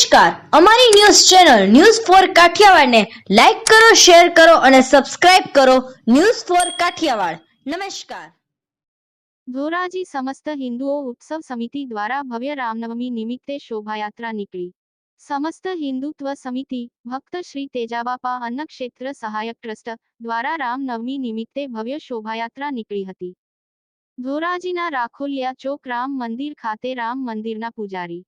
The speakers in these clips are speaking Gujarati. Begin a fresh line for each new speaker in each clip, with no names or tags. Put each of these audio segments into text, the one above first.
નમસ્કાર. અમારી ન્યૂઝ ચેનલ ન્યૂઝ ફોર કાઠિયાવાડને લાઈક કરો, શેર કરો અને સબસ્ક્રાઇબ કરો ન્યૂઝ ફોર કાઠિયાવાડ. નમસ્કાર.
ધોરાજી સમસ્ત હિન્દુઓ ઉત્સવ સમિતિ દ્વારા ભવ્ય રામનવમી નિમિત્તે શોભાયાત્રા નીકળી. સમસ્ત હિન્દુત્વ સમિતિ, ભક્ત શ્રી તેજાબાપા અન્નક્ષેત્ર સહાયક ટ્રસ્ટ દ્વારા રામનવમી નિમિત્તે ભવ્ય શોભાયાત્રા નીકળી હતી. ધોરાજીના રાખોલિયા ચોક રામ મંદિર ખાતે રામ મંદિરના પૂજારી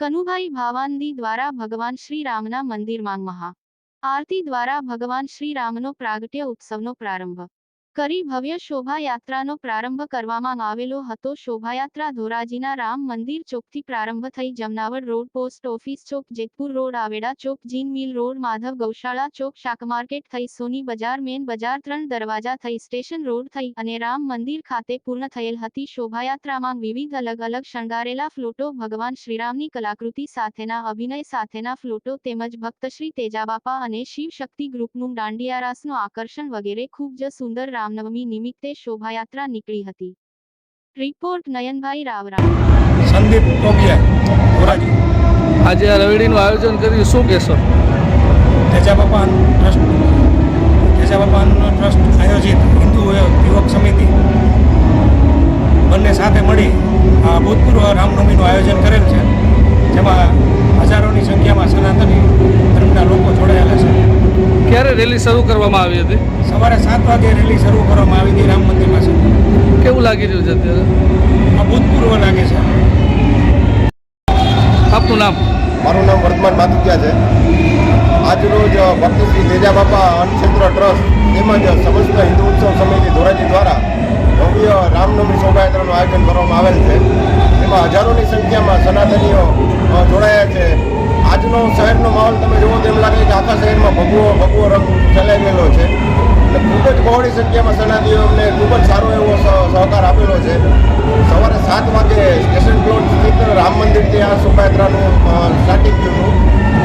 કનુભાઈ ભાવાનદી દ્વારા ભગવાન શ્રી રામના મંદિરમાં મહા આરતી દ્વારા ભગવાન શ્રી રામનો પ્રાગટ્ય ઉત્સવનો પ્રારંભ. કરી ભવ્ય શોભાયાત્રાનો પ્રારંભ કરવામાં આવેલો હતો. શોભાયાત્રા ધોરાજીના રામ મંદિર ચોકથી પ્રારંભ થઈ જમનાવડ રોડ પોસ્ટ ઓફિસ ચોક, જેતપુર રોડ, આવેડા ચોક, જીન મિલ રોડ, માધવ ગૌશાળા ચોક, શાક માર્કેટ થઈ, સોની બજાર, મેન બજાર ત્રણ દરવાજા થઈ, સ્ટેશન રોડ થઈ અને રામ મંદિર ખાતે પૂર્ણ થયેલ હતી. શોભાયાત્રામાં વિવિધ અલગ અલગ શણગારેલા ફ્લોટો, ભગવાન શ્રીરામની કલાકૃતિ સાથેના, અભિનય સાથેના ફ્લોટો તેમજ ભક્તશ્રી તેજાબાપા અને શિવ શક્તિ ગ્રુપનું દાંડિયારાસનું આકર્ષણ વગેરે ખૂબ જ સુંદર રામનવમી નિમિત્તે શોભાયાત્રા નીકળી હતી. રિપોર્ટ નયનભાઈ રાવરા.
સંદીપ
આજે આ રવેડીનું આયોજન કર્યું શું કહેશો?
તેજાબાપા ટ્રસ્ટ તેજાબાપા ટ્રસ્ટ આયોજિત હિન્દુ યુવક સમિતિ બંને સાથે મળી આ ભૂતપૂર્વ રામનવમીનું આયોજન કરેલ છે. જેમાં
રેલી શરૂ કરવામાં આવી હતી?
સવારે સાત વાગે રેલી શરૂ કરવામાં આવી હતી રામ મંદિર પાસે
કેવું લાગી રહ્યું છે અત્યારે?
અભૂતપૂર્વ લાગે છે.
આપનું નામ?
મારું નામ વર્તમાન માતુકિયા છે. આજરોજ ભક્ત શ્રી તેજા બાપા અન્નક્ષેત્ર ટ્રસ્ટ તેમજ સમસ્ત હિન્દુ ઉત્સવ સમિતિ ધોરાજી દ્વારા ભવ્ય રામનવમી શોભાયાત્રાનું આયોજન કરવામાં આવેલ છે. તેમાં હજારોની સંખ્યામાં સનાતનીઓ જોડાયા છે. આજનો શહેરનો માહોલ તમે જુઓ તો એમ લાગે કે આખા શહેરમાં ભગવો ભગવો રંગ ચલાવેલો છે. એટલે ખૂબ જ બહોળી સંખ્યામાં સનાતનીઓને ખૂબ જ સારો એવો સહકાર આપેલો છે. સવારે સાત વાગે સ્ટેશન પ્લોટ સ્થિત રામ મંદિરથી આ શોભાયાત્રાનું સ્ટાર્ટિંગ થયું.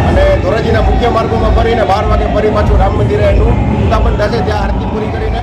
અને ધોરાજીના મુખ્ય માર્ગોમાં ફરીને બાર વાગે ફરી પાછું રામ મંદિરે એનું ઉત્થાપન થશે. ત્યાં આરતી પૂરી કરીને